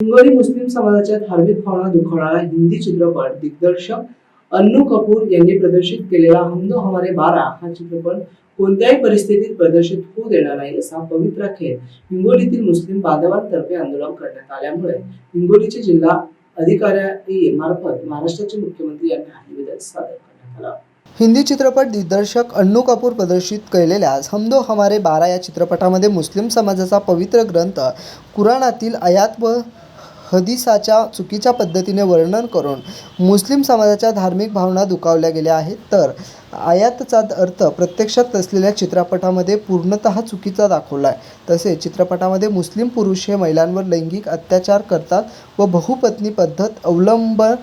हिंगोली मुस्लिम समाजाच्या धार्मिक भावना दुखवणारा हिंदी चित्रपट दिग्दर्शक अन्नू कपूर यांनी प्रदर्शित केलेला हमदो हमारे बारा हा चित्रपट कोणत्याही परिस्थितीत प्रदर्शित होऊ देणार नाही असा पवित्रा खेळ हिंगोलीतील मुस्लिम बांधवांतर्फे आंदोलन करण्यात आल्यामुळे हिंगोलीचे जिल्हा अधिकारी मार्फत महाराष्ट्राचे मुख्यमंत्री यांना निवेदन सादर करण्यात आलं. हिंदी चित्रपट दिग्दर्शक अन्नू कपूर प्रदर्शित केलेल्या हम दो हमारे बारा या चित्रपटामध्ये मुस्लिम समाजाचा पवित्र ग्रंथ कुराणातील आयात व हदिसाच्या चुकीच्या पद्धतीने वर्णन करून मुस्लिम समाजाच्या धार्मिक भावना दुखावल्या गेल्या आहेत. तर आयातचा अर्थ प्रत्यक्षात असलेल्या चित्रपटामध्ये पूर्णतः चुकीचा दाखवला आहे तसेच चित्रपटामध्ये मुस्लिम पुरुष हे महिलांवर लैंगिक अत्याचार करतात व बहुपत्नी पद्धत अवलंबन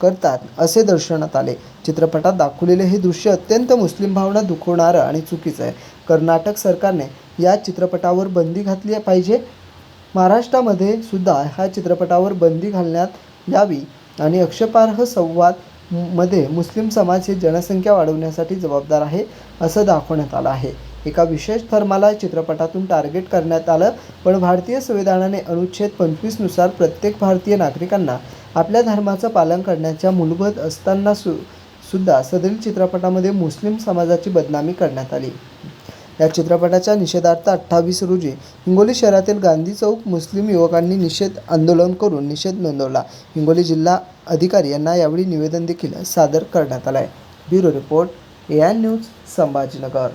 करतात असे दर्शवण्यात आले. चित्रपटात दाखवलेले हे दृश्य अत्यंत मुस्लिम भावना दुखवणारं आणि चुकीचं आहे. कर्नाटक सरकारने या चित्रपटावर बंदी घातली पाहिजे महाराष्ट्रामध्ये सुद्धा ह्या चित्रपटावर बंदी घालण्यात यावी आणि अक्षपार्ह संवादमध्ये मुस्लिम समाज ही जनसंख्या वाढवण्यासाठी जबाबदार आहे असं दाखवण्यात आलं आहे. एका विशेष धर्माला चित्रपटातून टार्गेट करण्यात आलं पण भारतीय संविधानाने अनुच्छेद पंचवीसनुसार प्रत्येक भारतीय नागरिकांना आपल्या धर्माचं पालन करण्याच्या मूलभूत असताना सु सुद्धा सदरील चित्रपटामध्ये मुस्लिम समाजाची बदनामी करण्यात आली. या चित्रपटाच्या निषेधार्थ अठ्ठावीस रोजी हिंगोली शहरातील गांधी चौक मुस्लिम युवकांनी निषेध आंदोलन करून निषेध नोंदवला. हिंगोली जिल्हा अधिकारी यांना यावेळी निवेदन देखील सादर करण्यात आलं आहे bureau report A I news Sambhajinagar.